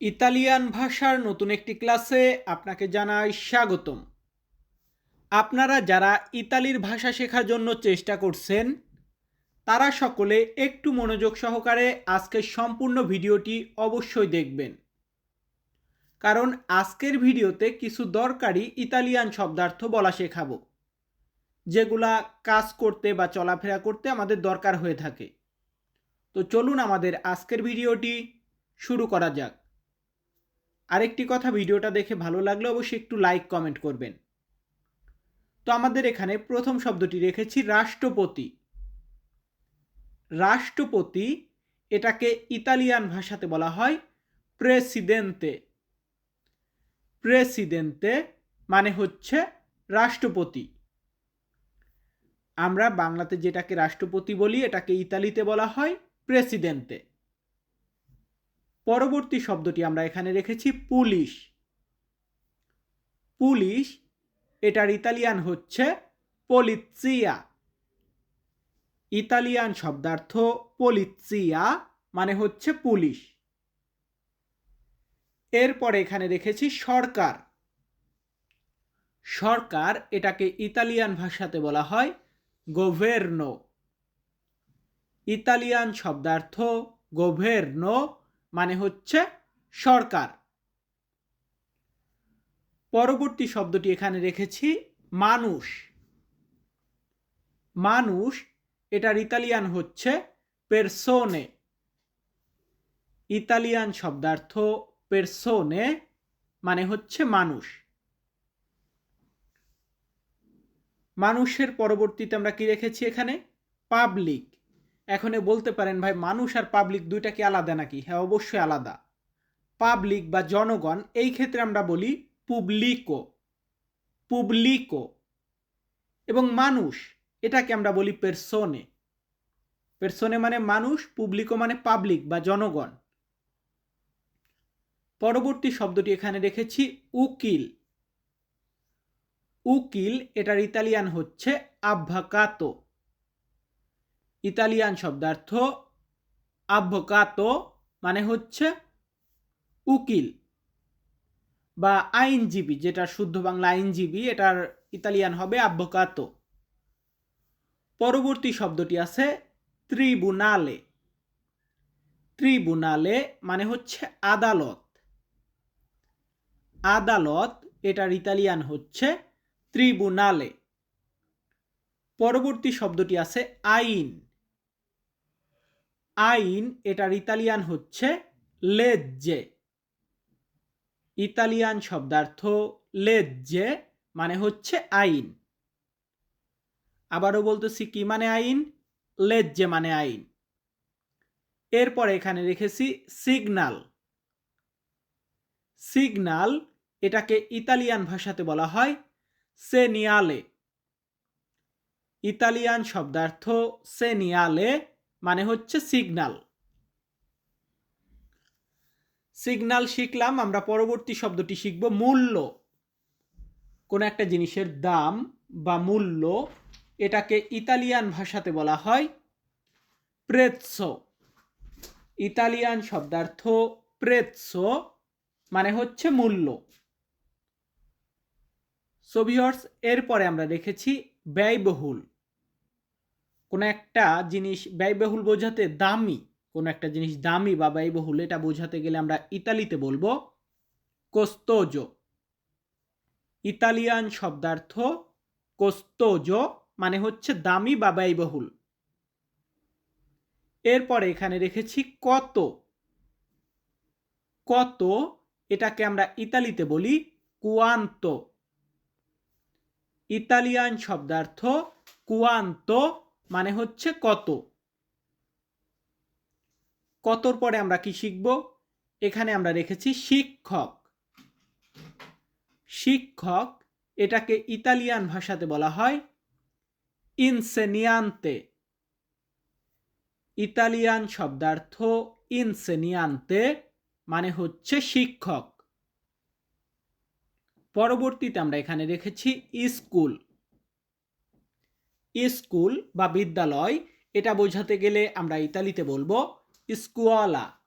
Italian ভাষার নতুন একটি ক্লাসে আপনাকে জানাই স্বাগতম। আপনারা যারা ইতালির ভাষা শেখার জন্য চেষ্টা করছেন, তারা সকলে একটু মনোযোগ সহকারে আজকের সম্পূর্ণ ভিডিওটি অবশ্যই দেখবেন। কারণ আজকের ভিডিওতে কিছু দরকারি ইতালিয়ান শব্দার্থ বলা শেখাবো, যেগুলা কাজ করতে বা চলাফেরা করতে আমাদের দরকার হয়ে থাকে। তো চলুন আমাদের আজকের ভিডিওটি শুরু করা যাক। আরেকটি কথা ভিডিওটা দেখে ভালো লাগলে অবশ্যই একটু লাইক, কমেন্ট করবেন। তো আমাদের এখানে প্রথম শব্দটি রেখেছি, রাষ্ট্রপতি। রাষ্ট্রপতি এটাকে ইতালিয়ান ভাষাতে বলা হয় প্রেসিডেন্তে। প্রেসিডেন্তে মানে হচ্ছে রাষ্ট্রপতি। আমরা বাংলাতে যেটাকে রাষ্ট্রপতি বলি, এটাকে ইতালিতে বলা হয় প্রেসিডেন্তে। পরবর্তী শব্দটি আমরা এখানে রেখেছি পুলিশ। পুলিশ, এটার ইতালিয়ান হচ্ছে পলিৎসিয়া ইতালিয়ান শব্দার্থ পলিৎসিয়া মানে হচ্ছে পুলিশ। এরপরে এখানে রেখেছি সরকার। সরকার এটাকে ইতালিয়ান ভাষাতে বলা হয় গোভের্নো ইতালিয়ান শব্দার্থ গোভের্নো মানে হচ্ছে সরকার। পরবর্তী শব্দটি এখানে রেখেছি, মানুষ। মানুষ, এটার ইতালিয়ান হচ্ছে পেরসোনে ইতালিয়ান শব্দার্থ পেরসোনে মানে হচ্ছে মানুষ। মানুষের পরবর্তীতে আমরা কি রেখেছি এখানে? পাবলিক এখন বলতে পারেন, ভাই, মানুষ আর পাবলিক দুইটা কি আলাদা নাকি? হ্যাঁ অবশ্যই আলাদা। পাবলিক বা জনগণ, এই ক্ষেত্রে আমরা বলি পুবলিকো পুবলিকো এবং মানুষ, এটাকে আমরা বলি পেরসোনে পেরসোনে মানে মানুষ পুবলিকো মানে পাবলিক বা জনগণ। পরবর্তী শব্দটি এখানে রেখেছি, উকিল। উকিল, এটার ইতালিয়ান হচ্ছে আভ্যাকাতো ইতালিয়ান শব্দার্থ আভ্যকাতো মানে হচ্ছে উকিল বা আইনজীবী যেটা শুদ্ধ বাংলা আইনজীবী, এটার ইতালিয়ান হবে আভ্যকাতো পরবর্তী শব্দটি আছে ত্রিবুনালে ত্রিবুনালে মানে হচ্ছে আদালত। আদালত, এটার ইতালিয়ান হচ্ছে ত্রিবুনালে পরবর্তী শব্দটি আছে আইন। আইন, এটার ইতালিয়ান হচ্ছে লেজ্জে। ইতালিয়ান শব্দার্থ লেজ্জে মানে হচ্ছে আইন। আবারও বলতেছি কি মানে আইন? লেজ্জে মানে আইন। এরপর এখানে রেখেছি সিগনাল। সিগনাল, এটাকে ইতালিয়ান ভাষাতে বলা হয় সেনিয়ালে। ইতালিয়ান শব্দার্থ সেনিয়ালে মানে হচ্ছে সিগনাল সিগনাল শিখলাম, আমরা পরবর্তী শব্দটি শিখব মূল্য। কোন একটা জিনিসের দাম বা মূল্য এটাকে ইতালিয়ান ভাষাতে বলা হয় প্রেৎসো ইতালিয়ান শব্দার্থ প্রেৎসো মানে হচ্ছে মূল্য। সোভিয়র্স এরপরে আমরা রেখেছি ব্যয়বহুল। কোনো একটা জিনিস ব্যয়বহুল বোঝাতে দামি, কোনো একটা জিনিস দামি বা ব্যয়বহুল, এটা বোঝাতে গেলে আমরা ইতালিতে বলব কোস্তোজো ইতালিয়ান শব্দার্থ কোস্তোজো মানে হচ্ছে দামি বা ব্যয়বহুল। এরপরে এখানে রেখেছি কত। কত, এটাকে আমরা ইতালিতে বলি কুয়ান্ত ইতালিয়ান শব্দার্থ কুয়ান্ত মানে হচ্ছে কত। কতর পরে আমরা কি শিখব? এখানে আমরা রেখেছি শিক্ষক। শিক্ষক, এটাকে ইতালিয়ান ভাষাতে বলা হয় ইনসেনিয়ান্তে। ইতালিয়ান শব্দার্থ ইনসেনিয়ান্তে মানে হচ্ছে শিক্ষক। পরবর্তীতে আমরা এখানে রেখেছি স্কুল। স্কুল বা বিদ্যালয়, এটা বোঝাতে গেলে আমরা ইতালিতে বলব স্কুয়ালা।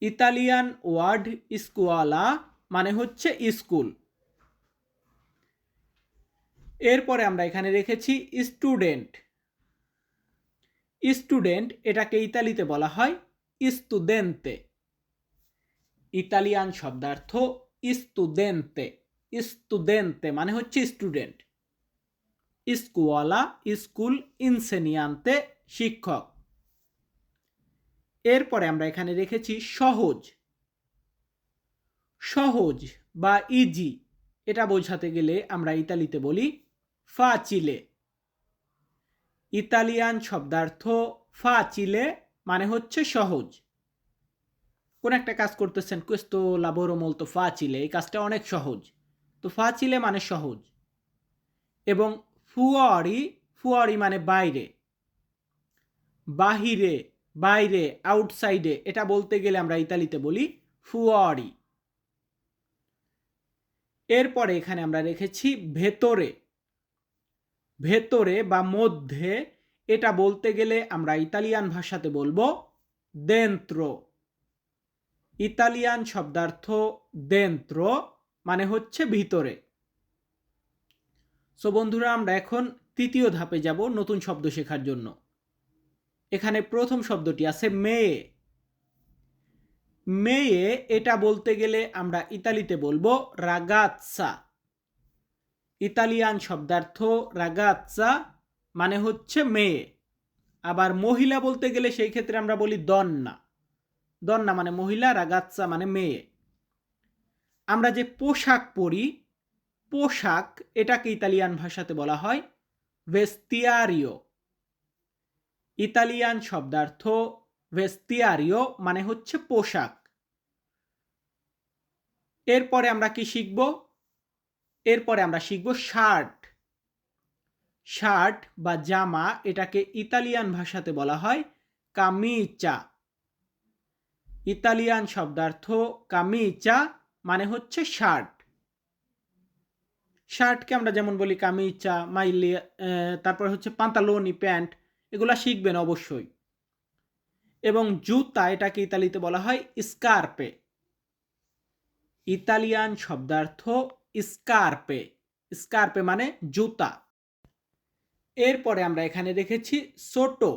ইতালিয়ান ওয়ার্ড স্কুয়ালা মানে হচ্ছে স্কুল। এরপরে আমরা এখানে রেখেছি স্টুডেন্ট। স্টুডেন্ট এটাকে ইতালিতে বলা হয় স্তুদেন্তে। ইতালিয়ান শব্দার্থ স্তুদেন্তে। স্তুদেন্তে মানে হচ্ছে স্টুডেন্ট। স্কুয়ালা স্কুল ইনসেনিয়ান্তে শিক্ষক। এরপরে আমরা এখানে রেখেছি সহজ। সহজ বা ইজি এটা বোঝাতে গেলে আমরা ইতালিতে বলি ফাচিলে ইতালিয়ান শব্দার্থ ফাচিলে মানে হচ্ছে সহজ। কোন একটা কাজ করতেছেন, questo lavoro molto facile এই কাজটা অনেক সহজ। তো ফাচিলে মানে সহজ। এবং ফুয়ারি ফুয়ারি মানে বাইরে। বাহিরে, বাইরে আউটসাইডে এটা বলতে গেলে আমরা ইতালিতে বলি ফুয়ারি। এরপরে এখানে আমরা রেখেছি ভেতরে। ভেতরে বা মধ্যে, এটা বলতে গেলে আমরা ইতালিয়ান ভাষাতে বলব দেন্ত্র ইতালিয়ান শব্দার্থ দেন্ত্র মানে হচ্ছে ভিতরে। সো বন্ধুরা, আমরা এখন তৃতীয় ধাপে যাব নতুন শব্দ শেখার জন্য। এখানে প্রথম শব্দটি আছে মেয়ে। মেয়ে, এটা বলতে গেলে আমরা ইতালিতে বলব রাগাৎসা ইতালিয়ান শব্দার্থ রাগাৎসা মানে হচ্ছে মেয়ে। আবার মহিলা বলতে গেলে সেই ক্ষেত্রে আমরা বলি দন্না। দন্না মানে মহিলা রাগাৎসা মানে মেয়ে। আমরা যে পোশাক পরি পোশাক, এটাকে ইতালিয়ান ভাষাতে বলা হয় ভেস্তিয়ারিও ইতালিয়ান শব্দার্থ ভেস্তিয়ারিও মানে হচ্ছে পোশাক। এরপরে আমরা কি শিখব? এরপরে আমরা শিখব শার্ট শার্ট বা জামা এটাকে ইতালিয়ান ভাষাতে বলা হয় কামিচা। ইতালিয়ান শব্দার্থ কামিচা মানে হচ্ছে শার্ট শার্টকে আমরা যেমন বলি কামিচা, মাইলি তারপর হচ্ছে পান্তালোনি, প্যান্ট, এগুলা শিখবেন অবশ্যই। এবং জুতা, এটাকে ইতালিতে বলা হয় স্কার্পে। ইতালিয়ান শব্দার্থ স্কার্পে। স্কার্পে মানে জুতা। এরপরে আমরা এখানে রেখেছি সোটো।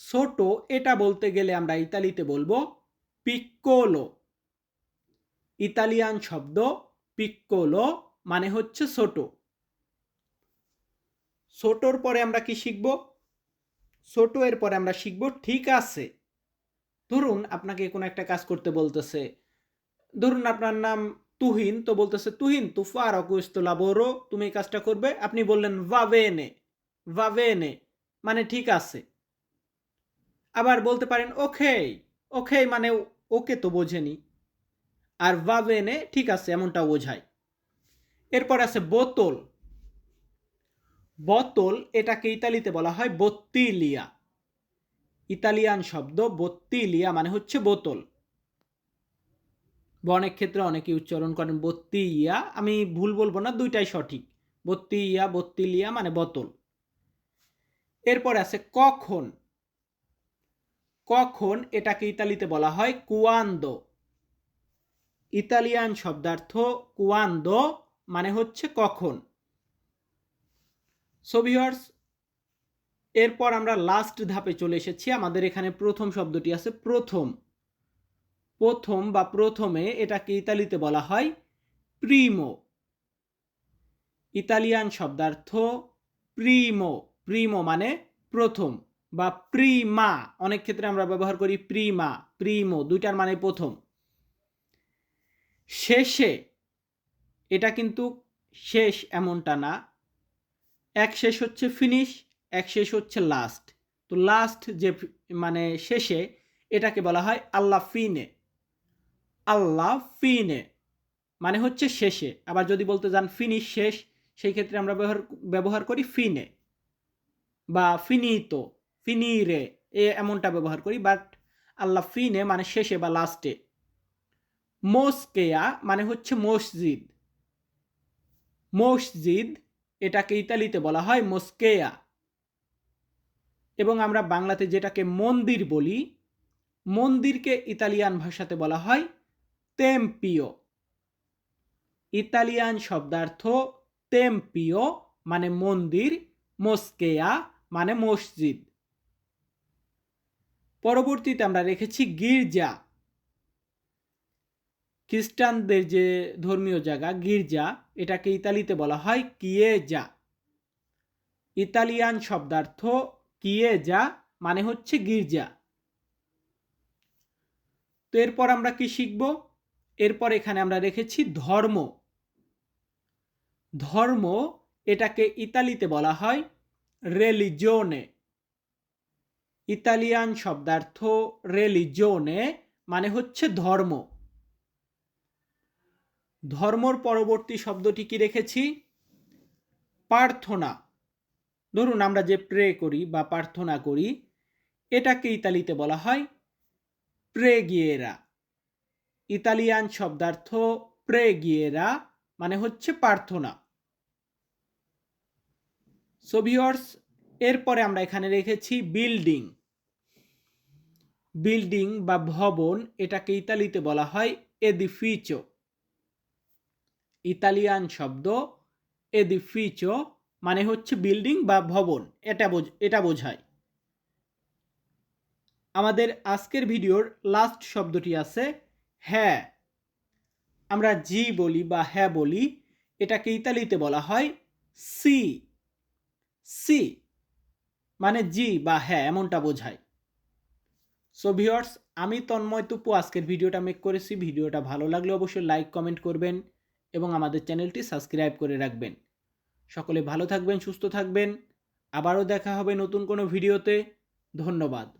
সোটো, এটা বলতে গেলে আমরা ইতালিতে বলব পিক্কোলো ইতালিয়ান শব্দ পিক্কোলো মানে হচ্ছে ছোটো। ছোটোর পরে আমরা কি শিখব? ছোটো এর পরে আমরা শিখব, ঠিক আছে। ধরুন আপনাকে কোনো একটা কাজ করতে বলতেছে। ধরুন আপনার নাম তুহিন, তো বলতেছে, তুহিন তু ফারো কুইস্তো লাবোরো তুমি এই কাজটা করবে? আপনি বললেন, ভাবেনে ভাবেনে মানে ঠিক আছে। আবার বলতে পারেন ওকে ওকে মানে ওকে তো বোঝেনি। আর ভাবেনে ঠিক আছে, এমনটা বোঝায়। এরপর আছে বোতল। বোতল এটাকে ইতালিতে বলা হয় বত্তিলিয়া। ইতালিয়ান শব্দ বত্তিলিয়া মানে হচ্ছে বোতল। অনেক ক্ষেত্রে অনেকে উচ্চারণ করেন বত্তিয়া আমি ভুল বলব না, দুইটাই সঠিক। বত্তিয়া বত্তিলিয়া মানে বোতল। এরপর আছে কখন। কখন এটাকে ইতালিতে বলা হয় কুয়ান্দো। ইতালিয়ান শব্দার্থ কুয়ান্দো মানে হচ্ছে কখন। সোভিয়ার্স এরপর আমরা লাস্ট ধাপে চলে এসেছি। আমাদের এখানে প্রথম শব্দটি আছে প্রথম। প্রথম বা প্রথমে এটাকে ইতালিতে বলা হয় প্রিমো ইতালিয়ান শব্দার্থ প্রিমো প্রিমো মানে প্রথম বা প্রিমা অনেক ক্ষেত্রে আমরা ব্যবহার করি প্রিমা প্রিমো দুইটার মানে প্রথম। শেষে এটা কিন্তু শেষ এমনটা না। এক শেষ হচ্ছে ফিনিশ এক শেষ হচ্ছে লাস্ট তো লাস্ট যে মানে শেষে এটাকে বলা হয় আল্লাহ ফিনে। আল্লাহ ফিনে। মানে হচ্ছে শেষে। আবার যদি বলতে যান ফিনিশ শেষ, সেই ক্ষেত্রে আমরা ব্যবহার ব্যবহার করি ফিনে। বা ফিনিতো ফিনিরে এ এমনটা ব্যবহার করি। বাট আল্লাহ ফিনে মানে শেষে বা লাস্টে মোসকেয়া মানে হচ্ছে মসজিদ। মসজিদ এটাকে ইতালিতে বলা হয় মোস্কেয়া। এবং আমরা বাংলাতে যেটাকে মন্দির বলি, মন্দিরকে ইতালিয়ান ভাষাতে বলা হয় তেম্পিও ইতালিয়ান শব্দার্থ তেম্পিও মানে মন্দির, মস্কেয়া মানে মসজিদ। পরবর্তীতে আমরা রেখেছি গির্জা। খ্রিস্টানদের যে ধর্মীয় জায়গা, গির্জা, এটাকে ইতালিতে বলা হয় কিয়ে যা ইতালিয়ান শব্দার্থ কিয়ে যা মানে হচ্ছে গির্জা। তো এরপর আমরা কি শিখব? এরপর এখানে আমরা রেখেছি ধর্ম। ধর্ম এটাকে ইতালিতে বলা হয় রেলিজিওনে ইতালিয়ান শব্দার্থ রেলিজিওনে মানে হচ্ছে ধর্ম। ধর্মর পরবর্তী শব্দটি কি রেখেছি? প্রার্থনা। ধরুন আমরা যে প্রে করি বা প্রার্থনা করি, এটাকে ইতালিতে বলা হয় প্রেগিয়েরা ইতালিয়ান শব্দার্থ প্রেগিয়েরা মানে হচ্ছে প্রার্থনা। সোভিয়র্স এরপরে আমরা এখানে রেখেছি বিল্ডিং বিল্ডিং বা ভবন এটাকে ইতালিতে বলা হয় এদিফিচো ইতালিয়ান শব্দ এদিফিচো মানে হচ্ছে বিল্ডিং বা ভবন, এটা এটা বোঝায়। আমাদের আজকের ভিডিওর লাস্ট শব্দটি আছে হ্যাঁ। আমরা জি বলি বা হ্যাঁ বলি, এটাকে ইতালিতে বলা হয় সি। সি মানে জি বা হ্যাঁ এমনটা বোঝায়। সো ভিওর্স আমি তন্ময় তুপু, আজকের ভিডিওটা মেক করেছি। ভিডিওটা ভালো লাগলে অবশ্যই লাইক কমেন্ট করবেন। এবং আমাদের চ্যানেলটি সাবস্ক্রাইব করে রাখবেন। সকলে ভালো থাকবেন, সুস্থ থাকবেন। আবারও দেখা হবে নতুন কোনো ভিডিওতে। ধন্যবাদ।